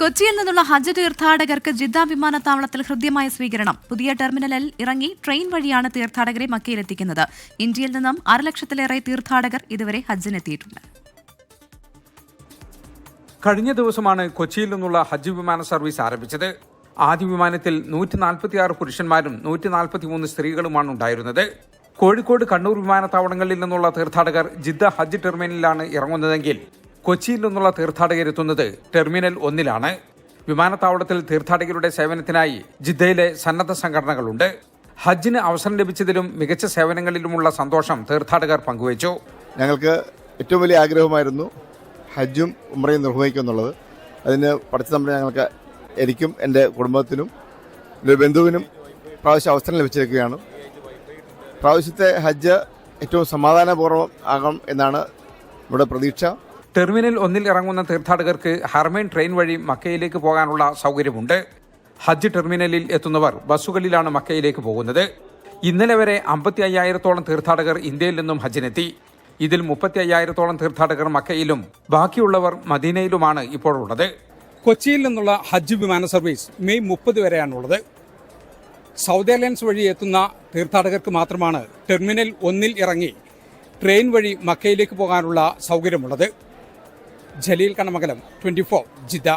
കൊച്ചിയിൽ നിന്നുള്ള ഹജ്ജ് തീർത്ഥാടകർക്ക് ജിദ്ദ വിമാനത്താവളത്തിൽ ഹൃദ്യമായ സ്വീകരണം. പുതിയ ടെർമിനലിൽ ഇറങ്ങി ട്രെയിൻ വഴിയാണ് തീർത്ഥാടകരെ മക്കയിലെത്തിക്കുന്നത്. ഇന്ത്യയിൽ നിന്നും അരലക്ഷത്തിലേറെ തീർത്ഥാടകർ ഇതുവരെ ഹജ്ജിനെത്തിയിട്ടുണ്ട്. കഴിഞ്ഞ ദിവസമാണ് കൊച്ചിയിൽ നിന്നുള്ള ഹജ്ജ് വിമാന സർവീസ് ആരംഭിച്ചത്. ആദ്യ വിമാനത്തിൽ നൂറ്റി നാൽപ്പത്തിയാറ് പുരുഷന്മാരും നൂറ്റി നാൽപ്പത്തിമൂന്ന് സ്ത്രീകളുമാണ് ഉണ്ടായിരുന്നത്. കോഴിക്കോട് കണ്ണൂർ വിമാനത്താവളങ്ങളിൽ നിന്നുള്ള തീർത്ഥാടകർ ജിദ്ദ ഹജ്ജ് ടെർമിനലിലാണ് ഇറങ്ങുന്നതെങ്കിൽ കൊച്ചിയിൽ നിന്നുള്ള തീർത്ഥാടകരെത്തുന്നത് ടെർമിനൽ ഒന്നിലാണ്. വിമാനത്താവളത്തിൽ തീർത്ഥാടകരുടെ സേവനത്തിനായി ജിദ്ദയിലെ സന്നദ്ധ സംഘടനകളുണ്ട്. ഹജ്ജിന് അവസരം ലഭിച്ചതിലും മികച്ച സേവനങ്ങളിലുമുള്ള സന്തോഷം തീർത്ഥാടകർ പങ്കുവച്ചു. ഞങ്ങൾക്ക് ഏറ്റവും വലിയ ആഗ്രഹമായിരുന്നു ഹജ്ജും ഉമ്രയും നിർവഹിക്കുക എന്നുള്ളത്. അതിന് പഠിച്ച നമ്മുടെ ഞങ്ങൾക്ക് എനിക്കും എന്റെ കുടുംബത്തിനും എന്റെ ബന്ധുവിനും പ്രാവശ്യം അവസരം ലഭിച്ചിരിക്കുകയാണ്. പ്രാവശ്യത്തെ ഹജ്ജ് ഏറ്റവും സമാധാനപൂർവം ആകണം എന്നാണ് നമ്മുടെ പ്രതീക്ഷ. ടെർമിനൽ ഒന്നിൽ ഇറങ്ങുന്ന തീർത്ഥാടകർക്ക് ഹർമൈൻ ട്രെയിൻ വഴി മക്കയിലേക്ക് പോകാനുള്ള സൗകര്യമുണ്ട്. ഹജ്ജ് ടെർമിനലിൽ എത്തുന്നവർ ബസ്സുകളിലാണ് മക്കയിലേക്ക് പോകുന്നത്. ഇന്നലെ വരെ അമ്പത്തി അയ്യായിരത്തോളം തീർത്ഥാടകർ ഇന്ത്യയിൽ നിന്നും ഹജ്ജിനെത്തി. ഇതിൽ മുപ്പത്തി അയ്യായിരത്തോളം തീർത്ഥാടകർ മക്കയിലും ബാക്കിയുള്ളവർ മദീനയിലുമാണ് ഇപ്പോഴുള്ളത്. കൊച്ചിയിൽ നിന്നുള്ള ഹജ്ജ് വിമാന സർവീസ് മെയ് മുപ്പത് വരെയാണുള്ളത്. സൗത്ത് എയർലൈൻസ് വഴി എത്തുന്ന തീർത്ഥാടകർക്ക് മാത്രമാണ് ടെർമിനൽ ഒന്നിൽ ഇറങ്ങി ട്രെയിൻ വഴി മക്കയിലേക്ക് പോകാനുള്ള സൗകര്യമുള്ളത്. Jaleel Kanamakalam twenty four Jeddah